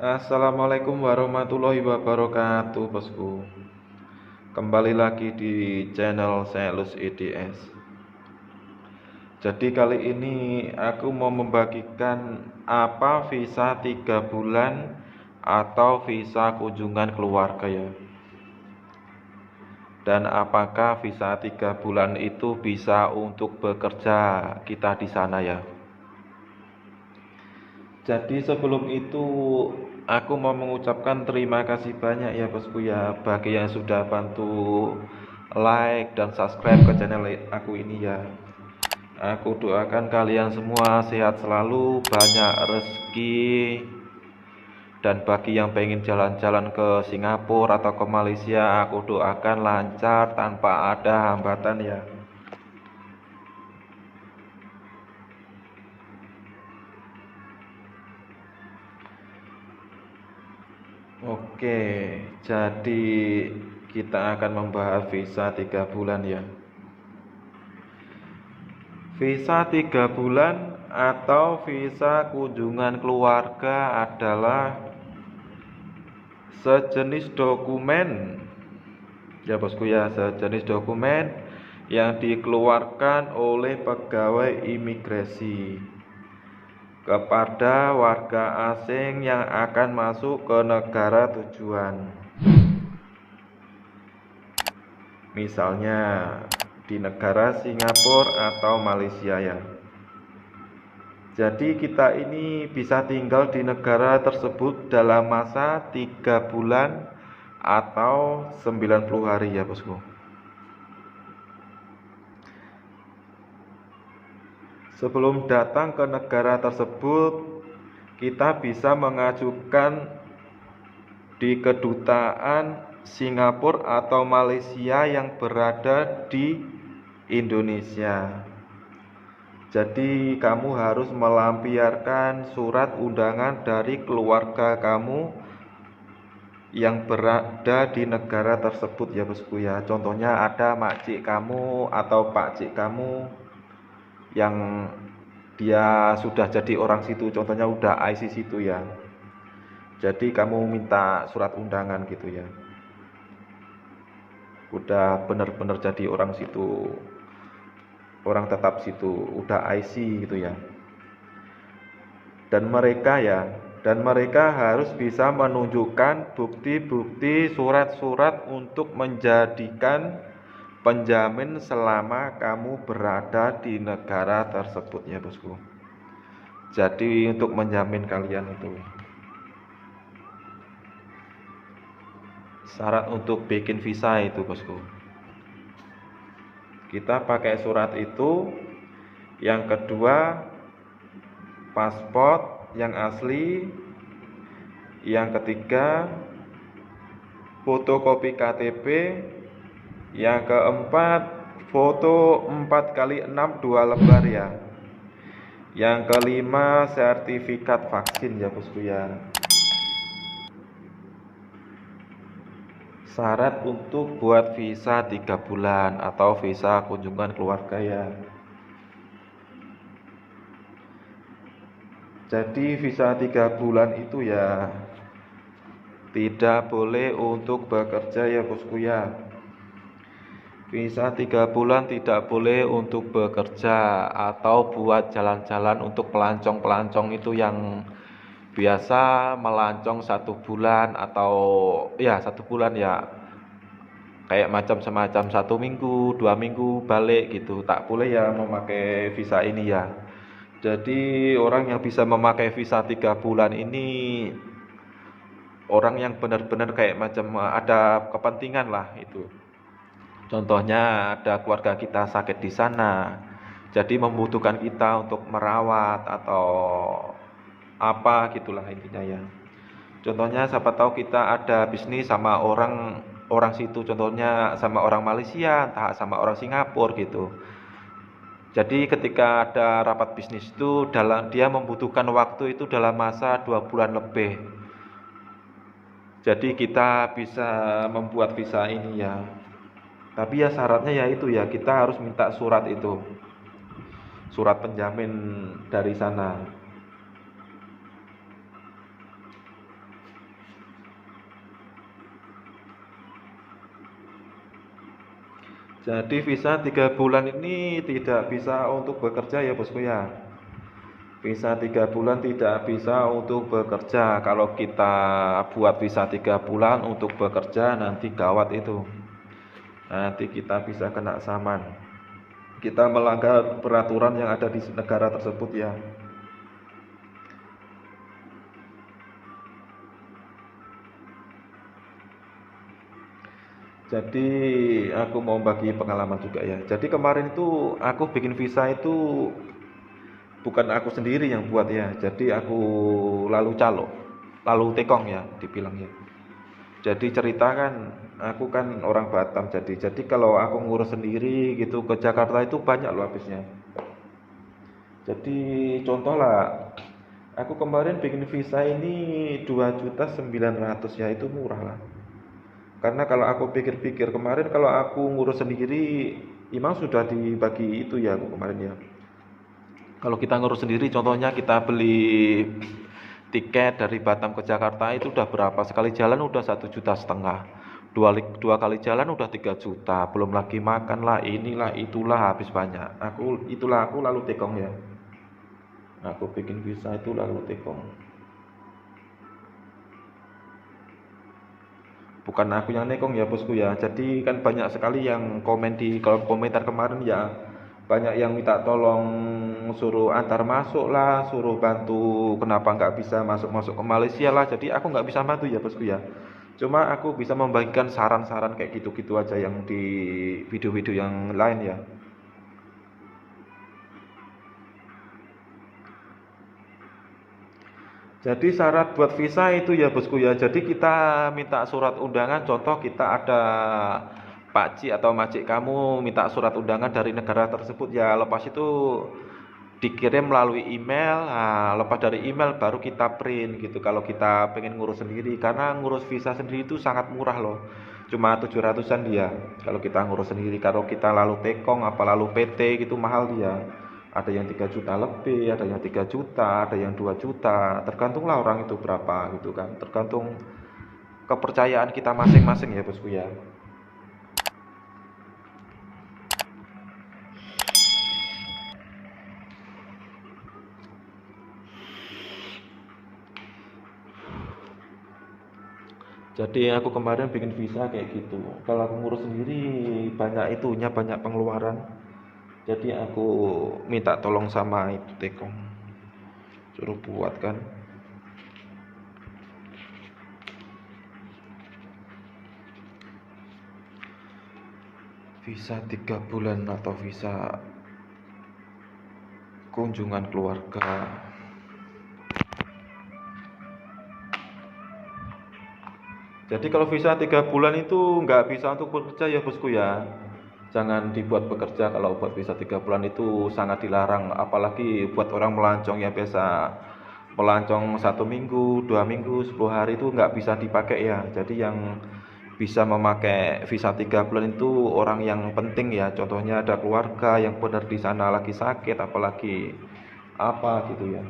Assalamualaikum warahmatullahi wabarakatuh bosku. Kembali lagi di channel Selus EDS Jadi kali ini aku mau membagikan apa visa 3 bulan atau visa kunjungan keluarga ya. Dan apakah visa 3 bulan itu bisa untuk bekerja kita di sana ya? Jadi sebelum itu aku mau mengucapkan terima kasih banyak ya bosku ya. Bagi yang sudah bantu like dan subscribe ke channel aku ini ya. Aku doakan kalian semua sehat selalu banyak rezeki. Dan bagi yang pengen jalan-jalan ke Singapura atau ke Malaysia aku doakan lancar tanpa ada hambatan ya Oke, jadi kita akan membahas visa tiga bulan ya. Visa tiga bulan atau visa kunjungan keluarga adalah sejenis dokumen ya bosku ya sejenis dokumen yang dikeluarkan oleh pegawai imigrasi kepada warga asing yang akan masuk ke negara tujuan. Misalnya di negara Singapura atau Malaysia ya. Jadi kita ini bisa tinggal di negara tersebut dalam masa 3 bulan atau 90 hari ya bosku. Sebelum datang ke negara tersebut, kita bisa mengajukan di kedutaan Singapura atau Malaysia yang berada di Indonesia. Jadi, kamu harus melampiaskan surat undangan dari keluarga kamu yang berada di negara tersebut ya bosku ya. Contohnya ada makcik kamu atau pakcik kamu yang dia sudah jadi orang situ. Contohnya udah IC situ ya. Jadi kamu minta surat undangan gitu ya. Udah bener-bener jadi orang situ. Orang tetap situ. Udah IC gitu ya. Dan mereka ya dan mereka harus bisa menunjukkan bukti-bukti surat-surat untuk menjadikan penjamin selama kamu berada di negara tersebut ya bosku. Jadi untuk menjamin kalian itu syarat untuk bikin visa itu bosku. Kita pakai surat itu. Yang kedua paspor yang asli. Yang ketiga fotokopi KTP yang keempat, foto 4 kali 6 dua lembar ya. Yang kelima, sertifikat vaksin ya bosku ya. Syarat untuk buat visa 3 bulan atau visa kunjungan keluarga ya. Jadi visa 3 bulan itu ya tidak boleh untuk bekerja ya bosku ya Visa tiga bulan tidak boleh untuk bekerja atau buat jalan-jalan untuk pelancong-pelancong itu yang biasa melancong satu bulan atau ya satu bulan ya kayak macam semacam satu minggu dua minggu balik gitu. Tak boleh ya memakai visa ini ya. Jadi orang yang bisa memakai visa tiga bulan ini orang yang benar-benar kayak macam ada kepentingan lah itu Contohnya ada keluarga kita sakit di sana, jadi membutuhkan kita untuk merawat atau apa gitulah intinya ya. Contohnya siapa tahu kita ada bisnis sama orang orang situ, contohnya sama orang Malaysia, entah sama orang Singapura gitu. Jadi ketika ada rapat bisnis itu dalam dia membutuhkan waktu itu dalam masa dua bulan lebih. Jadi kita bisa membuat visa ini ya tapi ya syaratnya ya itu ya kita harus minta surat itu. Surat penjamin dari sana. Jadi visa tiga bulan ini tidak bisa untuk bekerja ya bosku ya. Visa tiga bulan tidak bisa untuk bekerja. Kalau kita buat visa tiga bulan untuk bekerja nanti gawat itu. Nanti kita bisa kena saman. Kita melanggar peraturan yang ada di negara tersebut ya. Jadi aku mau bagi pengalaman juga ya. Jadi kemarin itu aku bikin visa itu bukan aku sendiri yang buat ya. Jadi aku lalu calo, lalu tekong ya dibilang ya. Jadi cerita kan aku kan orang Batam jadi jadi kalau aku ngurus sendiri gitu ke Jakarta itu banyak loh habisnya. Jadi contoh lah aku kemarin bikin visa ini 2 juta 900 ya itu murah lah. Karena kalau aku pikir-pikir kemarin kalau aku ngurus sendiri imam sudah dibagi itu ya aku kemarin ya. Kalau kita ngurus sendiri contohnya kita beli tiket dari Batam ke Jakarta itu udah berapa? Sekali jalan udah satu juta setengah dua, dua kali jalan udah tiga juta. Belum lagi makan lah inilah itulah habis banyak. Aku itulah aku lalu tekong ya. Aku bikin visa itu lalu tekong. Bukan aku yang nekong ya bosku ya. Jadi kan banyak sekali yang komen di kolom komentar kemarin ya. Banyak yang minta tolong suruh antar masuk lah suruh bantu kenapa nggak bisa masuk masuk ke Malaysia lah. Jadi aku nggak bisa bantu ya bosku ya cuma aku bisa membagikan saran-saran kayak gitu-gitu aja yang di video-video yang lain ya Jadi syarat buat visa itu ya bosku ya. Jadi kita minta surat undangan. Contoh kita ada Pak Ci atau Macik kamu minta surat undangan dari negara tersebut ya. Lepas itu dikirim melalui email. Nah, lepas dari email baru kita print gitu. Kalau kita pengen ngurus sendiri, karena ngurus visa sendiri itu sangat murah loh. Cuma 700-an dia. Kalau kita ngurus sendiri, kalau kita lalu tekong, apa lalu PT gitu mahal dia ada yang 3 juta lebih, ada yang 3 juta, ada yang 2 juta, tergantunglah orang itu berapa gitu kan, tergantung kepercayaan kita masing-masing ya bosku ya. Jadi aku kemarin bikin visa kayak gitu. Kalau aku ngurus sendiri banyak itunya, banyak pengeluaran. Jadi aku minta tolong sama itu tekong. Suruh buat kan. Visa tiga bulan atau visa kunjungan keluarga jadi kalau visa tiga bulan itu nggak bisa untuk bekerja ya bosku ya. Jangan dibuat bekerja kalau buat visa tiga bulan itu sangat dilarang. Apalagi buat orang melancong yang biasa. Melancong satu minggu dua minggu sepuluh hari itu nggak bisa dipakai ya. Jadi yang bisa memakai visa tiga bulan itu orang yang penting ya. Contohnya ada keluarga yang benar di sana lagi sakit apalagi apa gitu ya